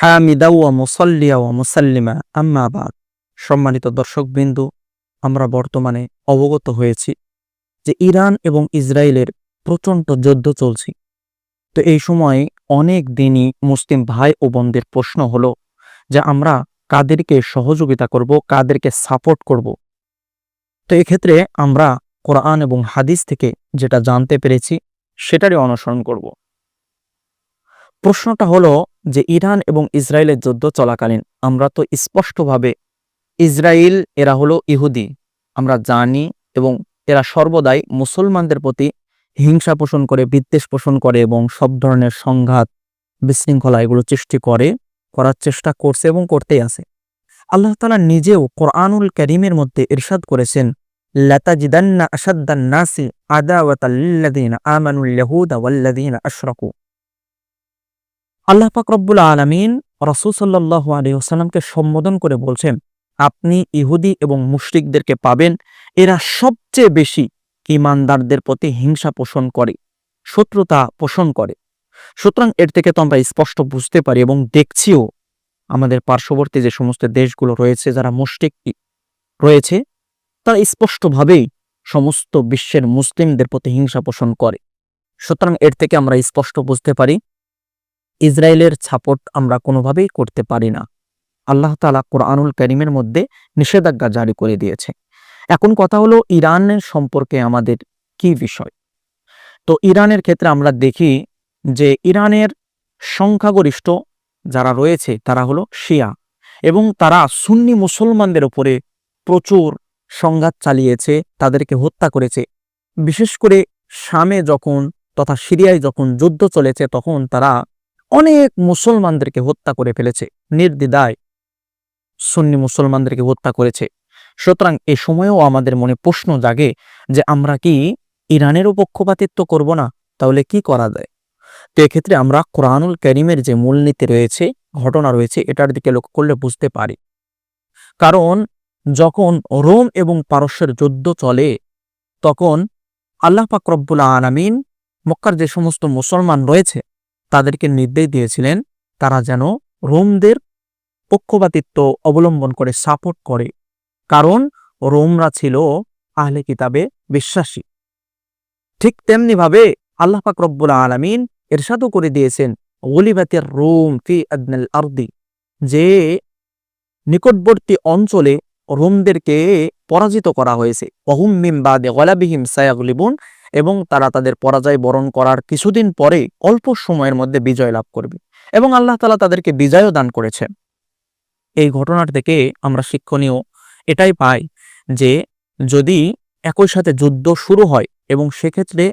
হামিদা ওয়া মুসাল্লিয়া ওয়া মুসাল্লিমা। আম্মা সম্মানিত দর্শকবৃন্দু, আমরা বর্তমানে অবগত হয়েছি যে ইরান এবং ইসরায়েলের প্রচণ্ড যুদ্ধ চলছে। তো এই সময় অনেক দিনই মুসলিম ভাই ও বোনদের প্রশ্ন হলো যে আমরা কাদেরকে সহযোগিতা করব, কাদেরকে সাপোর্ট করব? তো এক্ষেত্রে আমরা কোরআন এবং হাদিস থেকে যেটা জানতে পেরেছি, সেটারই অনুসরণ করব। প্রশ্নটা হলো যে ইরান এবং ইসরায়েলের যুদ্ধ চলাকালীন, আমরা তো স্পষ্টভাবে ইসরায়েল এরা হলো ইহুদি। আমরা জানি এবং এরা সর্বদাই মুসলমানদের প্রতি হিংসা পোষণ করে, বিদ্বেষ পোষণ করে এবং সব ধরনের সংঘাত, বিশৃঙ্খলা এগুলো সৃষ্টি করে, করার চেষ্টা করছে এবং করতেই আছে। আল্লাহ তালা নিজেও কোরআনুল করিমের মধ্যে ইরশাদ করেছেন, লাতাজিদান্না আসাদ্দান নাসি আদাওয়াতাল্লাযীনা আমানুল ইয়াহুদা ওয়াল্লাযীনা আশরাকু। আল্লাহ পাক রব্বুল আলামিন রাসূল সাল্লাল্লাহু আলাইহি ওয়াসাল্লামকে সম্বোধন করে বলছেন, আপনি ইহুদি এবং মুশরিকদেরকে পাবেন, এরা সবচেয়ে বেশি ইমানদারদের প্রতি হিংসা পোষণ করে, শত্রুতা পোষণ করে। সুতরাং এর থেকে তো আমরা স্পষ্ট বুঝতে পারি এবং দেখছিও আমাদের পার্শ্ববর্তী যে সমস্ত দেশগুলো রয়েছে, যারা মুশরিক রয়েছে, তারা স্পষ্টভাবেই সমস্ত বিশ্বের মুসলিমদের প্রতি হিংসা পোষণ করে। সুতরাং এর থেকে আমরা স্পষ্ট বুঝতে পারি ইসরায়েলের সাপোর্ট আমরা কোনোভাবেই করতে পারি না। আল্লাহ তালা কোরআনুল করিমের মধ্যে নিষেধাজ্ঞা জারি করে দিয়েছে। এখন কথা হলো ইরানের সম্পর্কে আমাদের কি বিষয়? তো ইরানের ক্ষেত্রে আমরা দেখি যে ইরানের সংখ্যাগরিষ্ঠ যারা রয়েছে তারা হলো শিয়া এবং তারা সুন্নি মুসলমানদের উপরে প্রচুর সংঘাত চালিয়েছে, তাদেরকে হত্যা করেছে। বিশেষ করে শামে যখন তথা সিরিয়ায় যখন যুদ্ধ চলেছে তখন তারা অনেক মুসলমানদেরকে হত্যা করে ফেলেছে, নির্দ্বিধায় সুন্নি মুসলমানদেরকে হত্যা করেছে। সুতরাং এ সময়েও আমাদের মনে প্রশ্ন জাগে যে আমরা কি ইরানেরও পক্ষপাতিত্ব করব না? তাহলে কি করা যায়? তো এক্ষেত্রে আমরা কোরআনুল করিমের যে মূলনীতি রয়েছে, ঘটনা রয়েছে, এটার দিকে লক্ষ্য করলে বুঝতে পারি। কারণ যখন রোম এবং পারস্যের যুদ্ধ চলে, তখন আল্লাহ পাক রব্বুল আলামিন মক্কার যে সমস্ত মুসলমান রয়েছে তাদেরকে নির্দেশ দিয়েছিলেন, তারা যেন রোমদের পক্ষপাতিত্ব অবলম্বন করে সাপোর্ট করে। কারণ রোমরা ছিল আহলে কিতাবে বিশ্বাসী। ঠিক তেমনিভাবে আল্লাহ পাক রব্বুল আলামিন এরশাদও করে দিয়েছেন, গলিবাতের রোম ফি আদনাল আরদি যে নিকটবর্তী অঞ্চলে রোমদেরকে পরাজিত করা হয়েছে। অহুম মিম বাদে গলাবিহিম সায়াগলিবুন এবং তারা তাদের পরাজয় বরণ করার কিছুদিন পরে অল্প সময়ের মধ্যে বিজয় লাভ করবে এবং আল্লাহ তালা তাদেরকে বিজয়ও দান করেছে এই ঘটনার থেকে আমরা শিক্ষণীয় এটাই পাই যে যদি একই সাথে যুদ্ধ শুরু হয় এবং সেক্ষেত্রে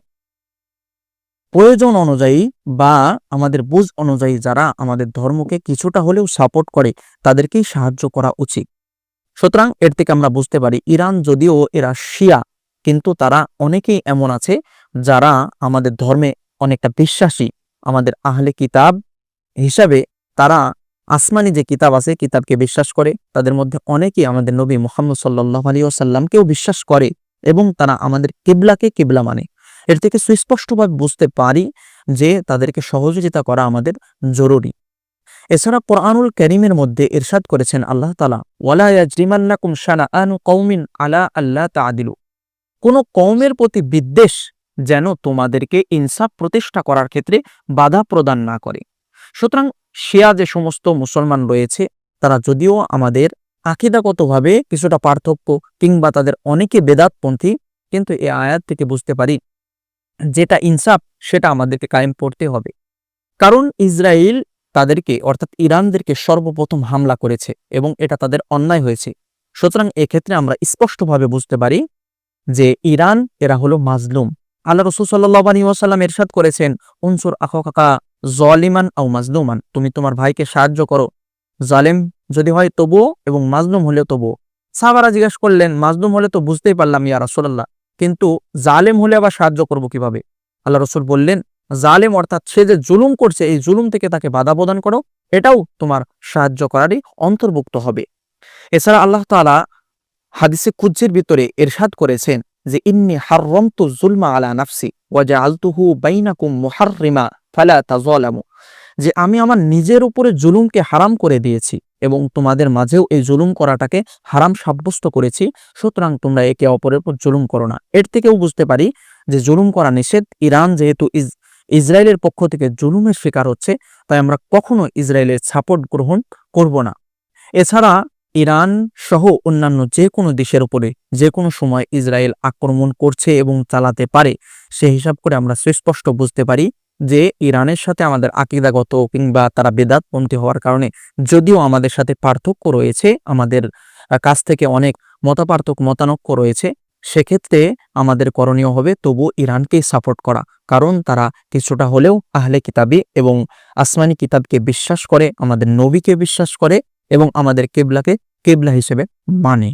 প্রয়োজন অনুযায়ী বা আমাদের বুঝ অনুযায়ী যারা আমাদের ধর্মকে কিছুটা হলেও সাপোর্ট করে, তাদেরকেই সাহায্য করা উচিত। সুতরাং এর থেকে আমরা বুঝতে পারি, ইরান যদিও এরা শিয়া কিন্তু তারা অনেকেই এমন আছে যারা আমাদের ধর্মে অনেকটা বিশ্বাসী। আমাদের আহলে কিতাব হিসাবে তারা আসমানি যে কিতাব আছে কিতাবকে বিশ্বাস করে, তাদের মধ্যে অনেকেই আমাদের নবী মোহাম্মদ সাল্লাহ আলী ওসাল্লামকেও বিশ্বাস করে এবং তারা আমাদের কিবলাকে কিবলা মানে। এর থেকে সুস্পষ্টভাবে বুঝতে পারি যে তাদেরকে সহযোগিতা করা আমাদের জরুরি। এছাড়া কোরআনুল করিমের মধ্যে ইরশাদ করেছেন আল্লাহ তালা ওয়ালা ইয়াজরিমান্নাকুম শানাআনু কওমিন আলা আল্লাহ তাআদিলু। কোন কওমের প্রতি বিদ্বেষ যেন তোমাদেরকে ইনসাফ প্রতিষ্ঠা করার ক্ষেত্রে বাধা প্রদান না করে। সুতরাং শিয়া যে সমস্ত মুসলমান রয়েছে, তারা যদিও আমাদের আকিদাগতভাবে কিছুটা পার্থক্য কিংবা তাদের অনেকে বেদাতপন্থী, কিন্তু এ আয়াত থেকে বুঝতে পারি যেটা ইনসাফ, সেটা আমাদেরকে কায়েম করতে হবে। কারণ ইসরায়েল তাদেরকে, অর্থাৎ ইরানদেরকে সর্বপ্রথম হামলা করেছে এবং এটা তাদের অন্যায় হয়েছে। সুতরাং এক্ষেত্রে আমরা স্পষ্টভাবে বুঝতে পারি যে ইরান, এরা হলো মাজলুম। আল্লাহ রসুল সাল্লাহ ওয়াসাল্লাম এরশাদ করেছেন, উনসুর আখা জলিমান আও মাজলুমান, তুমি তোমার ভাইকে সাহায্য করো। জালেম যদি হয় তবুও এবং মাজলুম হলেও তবুও। সাহাবারা জিজ্ঞেস করলেন, মাজলুম হলে তো বুঝতেই পারলাম, ইয়া রাসুল্লাহ কিন্তু জালেম হলে আবার সাহায্য করব কীভাবে? আল্লাহ রসুল বললেন, জালেম অর্থাৎ সে যে জুলুম করছে, এই জুলুম থেকে তাকে বাধা প্রদান করো, এটাও তোমার সাহায্য করারই অন্তর্ভুক্ত হবে। এছাড়া আল্লাহ তালা হাদিসে কুজ্জের ভিতরে এরশাদ করেছেন যে, ইন্নি হাররমতু জুলমা আলা নাফসি ওয়াজা আলতুহু বাইনাকুম মুহাররিমা ফালা তাজলামু যে, আমি আমার নিজের উপরে জুলুমকে হারাম করে দিয়েছি এবং তোমাদের মাঝেও এই জুলুম করাটাকে হারাম সাব্যস্ত করেছি। সুতরাং তোমরা একে অপরের উপর জুলুম করো না। এর থেকেও বুঝতে পারি যে, জুলুম করা নিষেধ। ইরান যেহেতু ইস- ইসরায়েলের পক্ষ থেকে জুলুমের শিকার হচ্ছে, তাই আমরা কখনো ইসরায়েলের সাপোর্ট গ্রহণ করব না। এছাড়া ইরান সহ অন্যান্য যে কোনো দেশের উপরে যে কোনো সময় ইসরায়েল আক্রমণ করছে এবং চালাতে পারে, সে হিসাব করে আমরা সুস্পষ্ট বুঝতে পারি যে ইরানের সাথে আমাদের আকিদাগত কিংবা তারা বেদাতপন্থী হওয়ার কারণে যদিও আমাদের সাথে পার্থক্য রয়েছে, আমাদের কাছ থেকে অনেক মতপার্থক্য, মতানক্য রয়েছে, সেক্ষেত্রে আমাদের করণীয় হবে তবু ইরানকেই সাপোর্ট করা। কারণ তারা কিছুটা হলেও আহলে কিতাবি এবং আসমানি কিতাবকে বিশ্বাস করে, আমাদের নবীকে বিশ্বাস করে এবং আমাদের কেবলাকে কেবলা হিসেবে মানে।